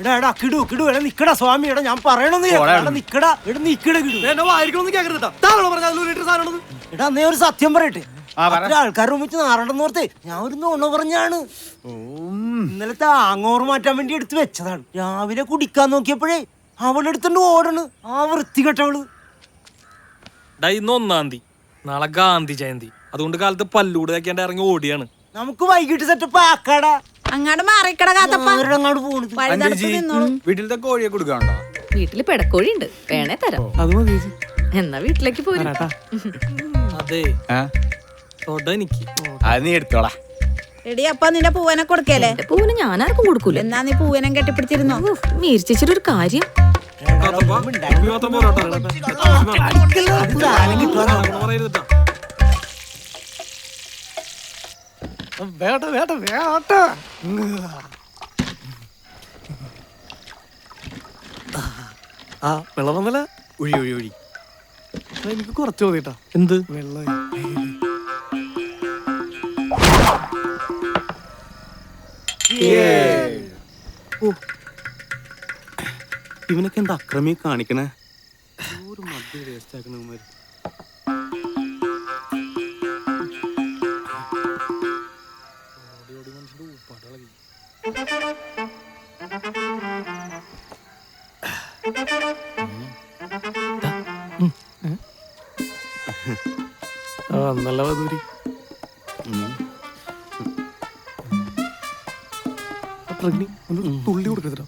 എടാ എടാ കിടു കിടു എടാ നിക്കടാ സ്വാമി എടാ ഞാൻ പറയണമെന്ന്. എടാ നിക്കടാ എടാ നിക്കട കിടു. എന്നെ വായിരിക്കണമെന്ന് കേൾക്കരുത് താങ്കളോ പറഞ്ഞ അതിൽ ലിറ്റർ സാധനം എടാ നീ ഒരു സത്യം പറയട്ടെ. ആൾക്കാർ ഒന്നിച്ച് നാറണ്ടെന്ന് ഓർത്തേ ഞാൻ ഒരു നോണ പറഞ്ഞാണ്. ഇന്നലത്തെ ആങ്ങോറ് മാറ്റാൻ വേണ്ടി എടുത്ത് വെച്ചതാണ്. രാവിലെ കുടിക്കാൻ നോക്കിയപ്പോഴേ അവളെടുത്തോണ്ട് ഓടണ്. ആ വൃത്തികെട്ടവൾ ഡാ ഇന്ന് ഒന്നാം തീയതി. നാളെ ഗാന്ധി ജയന്തി. അതുകൊണ്ട് കാലത്ത് പല്ലൂട് ഇറങ്ങി ഓടിയാണ്. നമുക്ക് വൈകിട്ട് സെറ്റപ്പ് ആക്കാടാ. അങ്ങാട് മാറിക്കട കാത്തപ്പ. അങ്ങോട്ട് വീട്ടിലത്തെ കോഴിയെ കൊടുക്കാണ്ടോ വീട്ടിൽ പെടക്കോഴി ഉണ്ട് വേണേ തരാം. അത് മതി. എന്നാ വീട്ടിലേക്ക് പോരും. അതെ. എനിക്ക്. അത് നീ എടുത്തോളാ. എടി അപ്പ നിന്റെ പൂവനെ കൊടുക്കല്ലേ? എന്റെ ഞാൻ ആർക്കും കൊടുക്കൂല. എന്നാ നീ പൂവനം കെട്ടിപ്പിടിച്ചിരുന്നോ? മീരിച്ചിട്ട് ഒരു കാര്യം. പറയരുതാ വേട്ട വേട്ട വേട്ട ആ വെള്ളം വന്നല്ല? ഒഴി ഒഴി ഒഴി. എനിക്ക് കുറച്ച് മതിട്ടാ എന്ത്? വെള്ളം. ഇവനൊക്കെ എന്താ അക്രമി കാണിക്കണേ? ആ നല്ല വധൂരി പ്രഗ്നി ഒന്ന് തുള്ളി കൊടുക്കരുതാ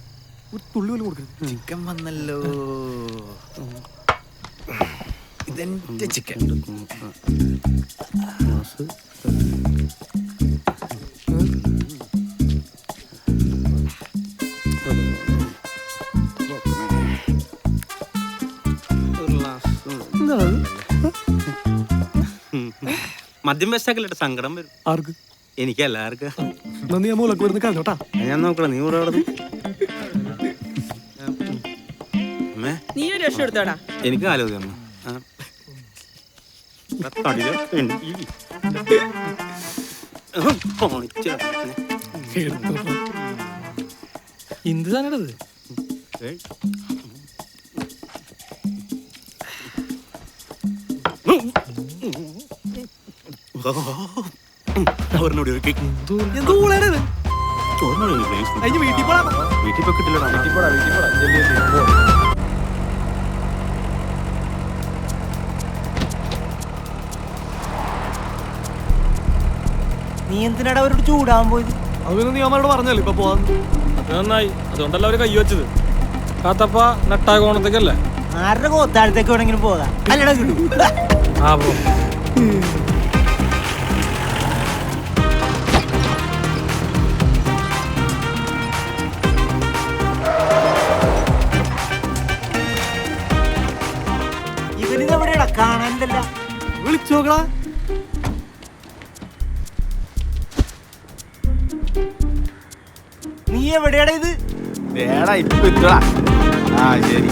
ഒരു തുള്ളി പോലും കൊടുക്കരുത് ചിക്കൻ വന്നല്ലോ ഇതെന്റെ ചിക്കൻ മദ്യം വെച്ചാക്കലിട്ട് സങ്കടം വരും. ആർക്ക്? എനിക്ക് എല്ലാവർക്കും എന്നാ നീ മൂലക്ക് വരുന്ന കളഞ്ഞോട്ടാ ഞാൻ നോക്കണം നീ ഇവിടെ അവിടെ അമ്മേ നീ ഒരു രക്ഷ എടുത്തോടാ എനിക്ക് ആലോചന എന്ത് സാധനം ഏയ്. ചോറിനോട് ചോദിക്ക്. എന്തോളാണ് ചോറിനോട് ചോദിക്ക്, please. അതിന് വീട്ടിൽ പോടാ. വീട്ടിൽ പോയി കിട്ടില്ലടാ. വീട്ടിൽ പോടാ വീട്ടിൽ പോടാ. നീ എന്തിനാടാ അവരോട് ചൂടാൻ പോയത്? അതൊന്നും നീ അമ്മയോട് പറഞ്ഞല്ലോ ഇപ്പൊ പോവാൻ? നന്നായി. അതുകൊണ്ടല്ല അവർ കൈ വെച്ചത്. കാത്തപ്പ നെട്ടായ കോണത്തേക്കല്ലേ? ആരുടെ കോത്താഴത്തേക്ക് വേണമെങ്കിലും പോകാം. അല്ലടാ ആ പോ. കാണാനില്ലല്ല വിളിച്ചു നോക്കടാ. നീ എവിടെയാടാ ഇത്? വേടാ ഇപ്പൊ എത്തുടാ ആ ശരി.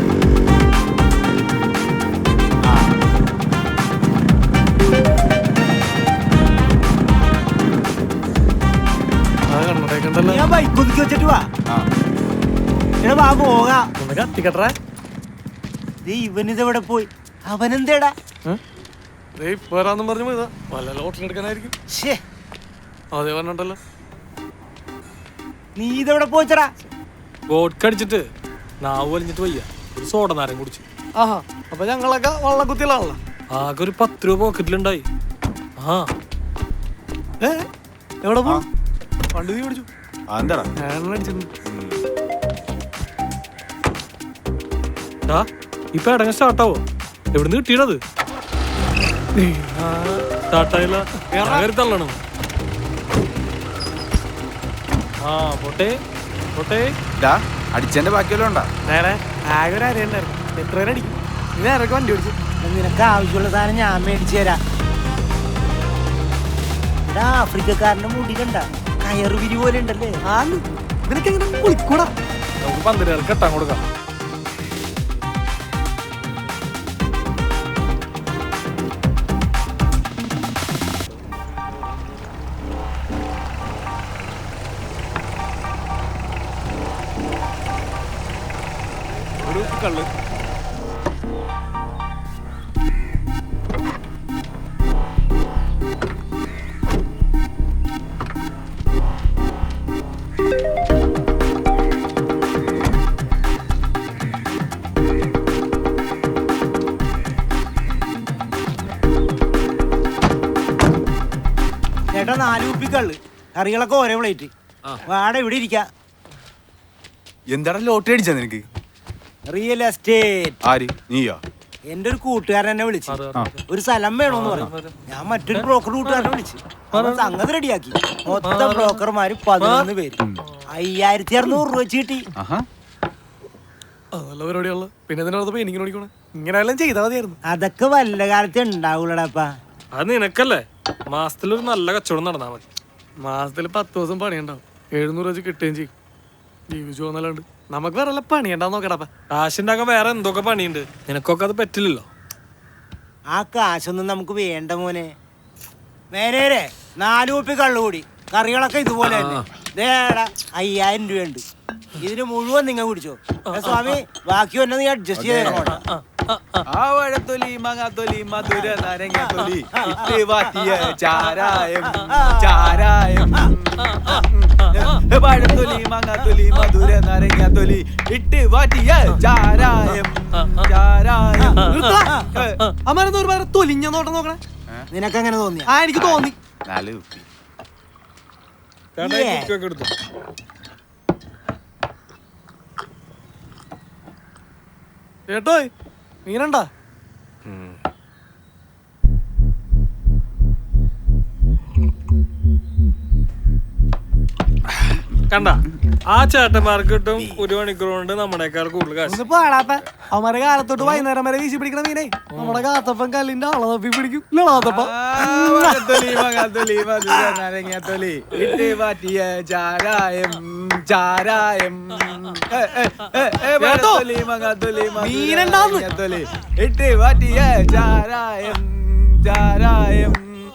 ഞാൻ ബൈക്ക് ഒതുക്കി വെച്ചിട്ട് വാ. ആ. എടാ വാ പോകാം. കത്തിക്കട്ടെ ദേ ഇവനിത് എവിടെ പോയി? അവനെന്തേടാ? വരാന്നും പറഞ്ഞു പോയതാ. വല്ല ലോട്ടറി എടുക്കാനായിരിക്കും. ഷേ അതേ പറഞ്ഞിട്ടല്ലോ നീ ഇതെവിടെ പോച്ചടാ ബോട്ട് അടിച്ചിട്ട് നാവ് വലിഞ്ഞിട്ട് വയ്യ. ഒരു സോഡ നാരം കുടിച്ചു. ആഹാ അപ്പൊ ഞങ്ങളൊക്കെ വള്ളം കുത്തിയിലാണല്ലോ. ആകെ ഒരു പത്ത് രൂപ പോക്കറ്റിലുണ്ടായി. ആ ഏ? എവിടെ പോ പണ്ട് നീ കുടിച്ചു അതെന്താടാ? ഞാൻ അടിച്ചിരുന്നു ഇപ്പൊ ഇടങ്ങ സ്റ്റാർട്ടാവോ എവിടുന്ന് കിട്ടിയണത് കയറി തള്ളണം ആ പോട്ടെ പോട്ടെ. അടിച്ചതിന്റെ ബാക്കിയെല്ലാം ഉണ്ടാ? നേരെ ആകെ ഒരു അരയുണ്ടായിരുന്നു എത്ര പേര് അടിക്കും നീ ഇറക്കി വണ്ടി ഓടിച്ചു. നിനക്ക് ആവശ്യമുള്ള സാധനം ഞാൻ മേടിച്ചു തരാം. എടാ ആഫ്രിക്കക്കാരന്റെ മുടി കണ്ട. കയറ് വിരി പോലെ ഉണ്ടല്ലേ? ആ നിനക്ക് എങ്ങനെ കുളിക്കൂടാ? നമുക്ക് പന്തലുകൾ കെട്ടാൻ കൊടുക്കാം. കള്ള്. ചേട്ടാ നാല് കുപ്പി കള്ള്. കറികളൊക്കെ ഒരേ പ്ലേറ്റ് വാട ഇവിടെ ഇരിക്ക. എന്താടാ ലോട്ടറി അടിച്ചാ നിനക്ക്? റിയൽ എസ്റ്റേറ്റ് ആര്? നീയോ? എന്റെ ഒരു കൂട്ടുകാരൻ എന്നെ വിളിച്ചു. ഒരു സ്ഥലം വേണോന്ന് പറഞ്ഞു ഞാൻ മറ്റൊരു ബ്രോക്കർ കൂട്ടുകാരനെ വിളിച്ചു. അവൻ സംഗതി റെഡിയാക്കി മൊത്തം ബ്രോക്കർമാര് പതിനൊന്ന് പേര്. അയ്യായിരത്തി അറുന്നൂറ് രൂപ വെച്ച് കിട്ടി നല്ല പരിപാടിയുള്ള പിന്നെ ഇതിനകത്ത് ചെയ്താൽ മതിയായിരുന്നു. അതൊക്കെ വല്ല കാലത്ത് ഉണ്ടാവൂലടാപ്പാ അത് നിനക്കല്ലേ? മാസത്തിലൊരു നല്ല കച്ചവടം നടന്നാ മതി. മാസത്തിൽ പത്ത് ദിവസം പണിയുണ്ടാവും. എഴുന്നൂറ് വെച്ച് കിട്ടുകയും ചെയ്യും. ജീവിച്ചു പോകുന്നല്ലാണ്ട്. നമുക്ക് വേറെ വല്ല നോക്കടാ നോക്കടാപ്പ കാശുണ്ടാക്കാൻ വേറെ എന്തൊക്കെ പണിയുണ്ട്? നിനക്കൊക്കെ അത് പറ്റില്ലല്ലോ. ആ കാശൊന്നും നമുക്ക് വേണ്ട മോനെ. വേറെ നാല് കുപ്പി കള്ളുകൂടി കറികളൊക്കെ ഇതുപോലെ തന്നെ. ദേടാ അയ്യായിരം രൂപയുണ്ട്. ഇതിന് മുഴുവൻ നിങ്ങൾ കുടിച്ചോ. ഏ, സ്വാമി ബാക്കി വല്ലതും നീ അഡ്ജസ്റ്റ് ചെയ്തേക്കോട്ടെ ആ വഴത്തൊലി മങ്ങാത്തൊലി മധുര നാരങ്ങാത്തൊലി ഇട്ട് വാട്ടിയ ചാരായം ചാരായം. പഴത്തൊലി മങ്ങാത്തൊലി മധുര നാരങ്ങാത്തൊലി ഇട്ട് വാറ്റിയ ചാരായം ചാരായം. ഒരു വേറെ തൊലിഞ്ഞ നോട്ടം നോക്കണേ. നിനക്കെങ്ങനെ തോന്നി ആ എനിക്ക് തോന്നി. നാല് കുപ്പി. കേട്ടോ മീനണ്ടാ? കണ്ട ആ ചേട്ടന്മാർക്ക് കിട്ടും ഒരു മണിക്കൂർ കൊണ്ട് നമ്മളെക്കാൾ കൂടുതൽ കാശ്. പാടാപ്പ അവന്മാരെ കാലത്തോട്ട് വൈകുന്നേരം വരെ വീശി പിടിക്കണ മീനേ. നമ്മുടെ കാത്തപ്പൻ കല്ലിന്റെ ആളെ തപ്പി പിടിക്കും കാത്തപ്പ നാരങ്ങാത്തൊലി ഇട്ട് ഇട്ട് ചാരായം ചാരായം.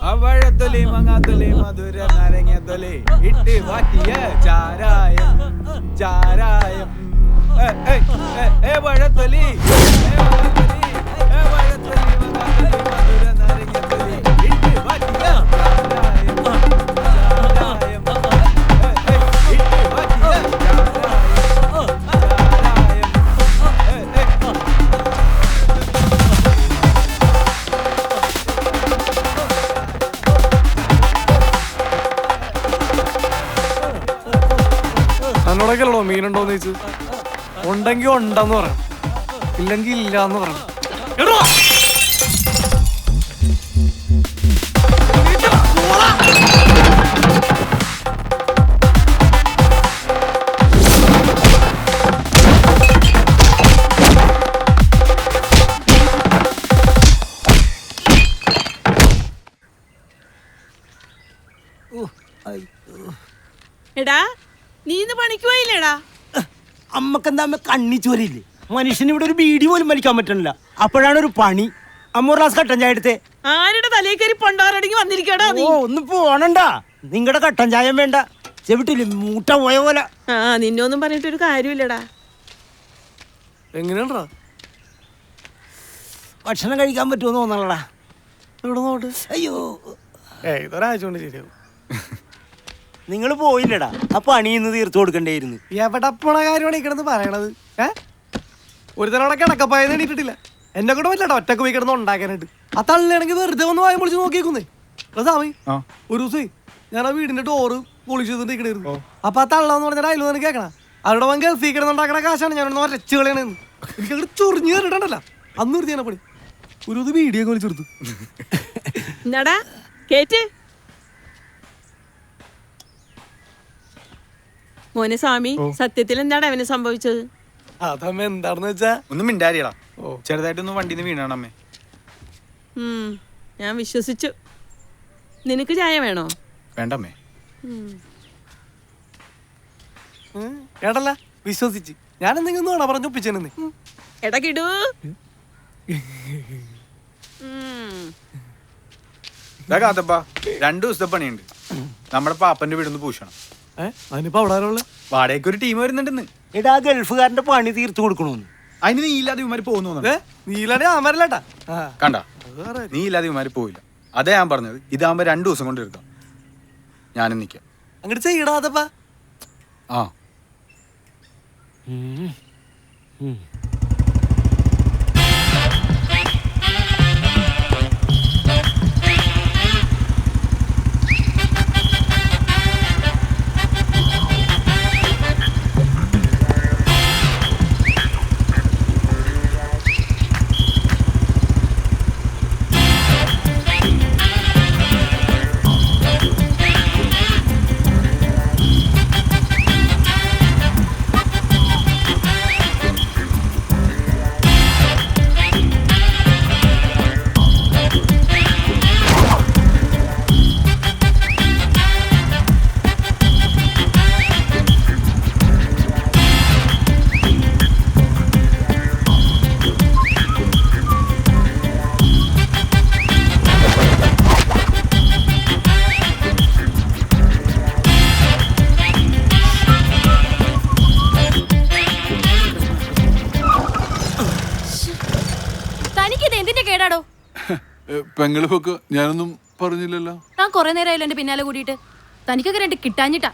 അവഴത്തൊലി മങ്ങാത്തൊലി മധുര നാരങ്ങാത്തൊലി ഇട്ട് വാട്ടിയ ചാരായം ചാരായം. വഴത്തൊലി വഴത്തൊലി മങ്ങാത്തൊലി മധുര ഉണ്ടെങ്കി ഉണ്ടെന്ന് പറയണം. ഇല്ലെങ്കിൽ ഇല്ല എന്ന് പറയണം. എടോ! എടാ നീ ഇന്ന് പണിക്ക് പോയില്ലേടാ? അമ്മക്കെന്താ അമ്മ കണ്ണി ചോരയില്ലേ? മനുഷ്യന് ഇവിടെ ഒരു ബീഡി പോലും വലിക്കാൻ പറ്റണില്ല. അപ്പോഴാണ് ഒരു പണി. അമ്മ ഒരു ഗ്ലാസ് കട്ടൻ ചായ എടുത്തേ. ആരുടെ തലയിൽ കയറി പണ്ടാറടങ്ങി വന്നിരിക്കടാ നീ? ഓ ഒന്ന് പോണണ്ട. നിങ്ങളുടെ കട്ടൻ ചായം വേണ്ട. ചെവിട്ടില്ലേ മൂട്ട പോയ പോലെ. ആ നിന്നൊന്നും പറഞ്ഞിട്ടൊരു കാര്യമില്ലടാ. എങ്ങനെയാണ്ടാ? ഭക്ഷണം കഴിക്കാൻ പറ്റുമെന്ന് തോന്നണടാ. ഇവിടെ നോട്ട് അയ്യോ. ഏയ് ഇതൊരാഴ്ച കൊണ്ട് ശരിയാവും. നിങ്ങൾ പോയില്ലടാ. ആ പണി ഇന്ന് തീർത്തു കൊടുക്കണ്ടായിരുന്നു. എവിടെ പോണ കാര്യമാണ് ഈ കിടന്ന് പറയണത്? ഏ? ഒരു തവണ കിടക്കപ്പായത് എണീറ്റിട്ടില്ല. എന്നെ കൂടെ പറ്റില്ല ഒറ്റയ്ക്ക് പോയി കിടന്ന് ഉണ്ടാക്കാനായിട്ട്. ആ തള്ളിയാണെങ്കിൽ വെറുതെ ഒന്ന് വായം പൊളിച്ച് നോക്കിയേക്കുന്നേ. സാമി. ഒരു ദിവസം ഞാൻ ആ വീടിന്റെ ഡോറ് പൊളിച്ച് ചെയ്തിട്ടിരിക്കണായിരുന്നു അപ്പൊ ആ തള്ളാന്ന് പറഞ്ഞാൽ അതിൽ നിന്ന് കേൾക്കണം? അവിടെ വൻ ഗൾഫിൽ കിടന്നുണ്ടാക്കണ കാശാണ് ഞാനൊന്ന് ഒരച്ച് കളയണെന്ന്. എനിക്ക് അങ്ങോട്ട് ചൊറിഞ്ഞു കയറിട്ടല്ല അന്ന് ഒരു ഞാൻ പണി ഒരു വീഡിയോ കളിച്ചെടുത്തു കേറ്റ്. മോനെ സ്വാമി സത്യത്തിൽ എന്താണ് അവന് സംഭവിച്ചത്? അതമ്മ എന്താണെന്ന് വെച്ചാ ഒന്നും മിണ്ടാരിയടാ. ഓ. ചെറുതായിട്ടൊന്ന് വണ്ടിന്ന് വീണാണ് അമ്മേ. ഞാൻ വിശ്വസിച്ചു. നിനക്ക് ചായ വേണോ? വേണ്ടമ്മേ കേട്ടല്ല വിശ്വസിച്ച്. ഞാൻ എന്തെങ്കിലും നോണ പറഞ്ഞു ഒപ്പിച്ചെന്നെ എടാ കിടു. ഉം. ഇതാ കാത്തപ്പ രണ്ടു ദിവസത്തെ പണിയുണ്ട്. നമ്മുടെ പാപ്പന്റെ വീടൊന്ന് പൂശണം. അതിനിപ്പോ അവിടെ? വാടകയ്ക്ക് ഒരു ടീം വരുന്നുണ്ടെന്ന്. എടാ ഗൾഫുകാരന്റെ പണി തീർത്തു കൊടുക്കണോന്ന്. അതിന് നീ ഇല്ലാതെ ഇവന്മാര് പോകുന്നു നീലാതെ വരലട്ടാ കണ്ട? നീ ഇല്ലാതെ ഇവന്മാര് പോയില്ല അതേ ഞാൻ പറഞ്ഞത്. ഇതാകുമ്പോ രണ്ടു ദിവസം കൊണ്ട് എടുക്കാം ഞാനും നിക്കാം. അങ്ങോട്ട് ചെയ്യടാതപ്പാ ആ. പെങ്ങൾ പൊക്ക് ഞാനൊന്നും പറഞ്ഞില്ലല്ലോ. താൻ കുറെ നേരമായല്ലോ എന്റെ പിന്നാലെ കൂടിയിട്ട്. തനിക്കൊക്കെ രണ്ട് കിട്ടാഞ്ഞിട്ടാ.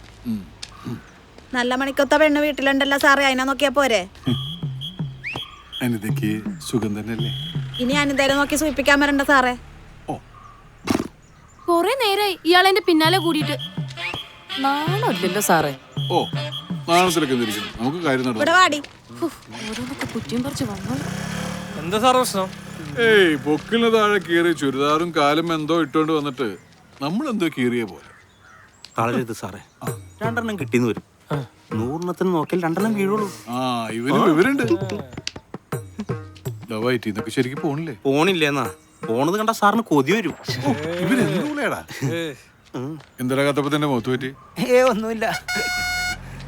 നല്ല മണിക്കൊത്ത പെണ്ണ് വീട്ടിലുണ്ടല്ലോ സാറേ അതിനെ നോക്കിയാ പോരെ? അനിതയ്ക്ക് സുഖം തന്നെയല്ലേ? ഇനി അനിതേനെ നോക്കി സൂചിപ്പിക്കാൻ വരണ്ട സാറേ. കുറെ നേരായി ഇയാൾ എന്റെ പിന്നാലെ കൂടിയിട്ട്. നാണല്ലോ സാറേ. ഓ നാണത്തിലൊക്കെ നമുക്ക് കാര്യം ഇവിടെ നടന്നു വാടി ഓരോന്നൊക്കെ കുറ്റിയും പറിച്ച് വന്നു എന്താ സാർ പ്രശ്നം? ഏയ് പൊക്കിന് താഴെ കീറി ചുരിദാറും കാലും എന്തോ ഇട്ടുകൊണ്ട് വന്നിട്ട് നമ്മൾ എന്തോ കീറിയ പോലെ. തളരരുത് സാറേ. രണ്ടെണ്ണം കിട്ടിന്ന് വരും. നൂറിനത്തിന് നോക്കിയാൽ രണ്ടെണ്ണം വീഴുള്ളൂ ആ ഇവന് വിവരുണ്ട് ദവായിട്ട് ഇതൊക്കെ ശരിക്കും പോണില്ലേ? പോണില്ലേന്നാ. പോണത് കണ്ട സാറിന് കൊതി വരും. ഇവരെന്തൂലേടാ എന്തിനാ കത്തപ്പത്തിന്റെ മുഖത്ത് പറ്റി? ഏ ഒന്നുമില്ല.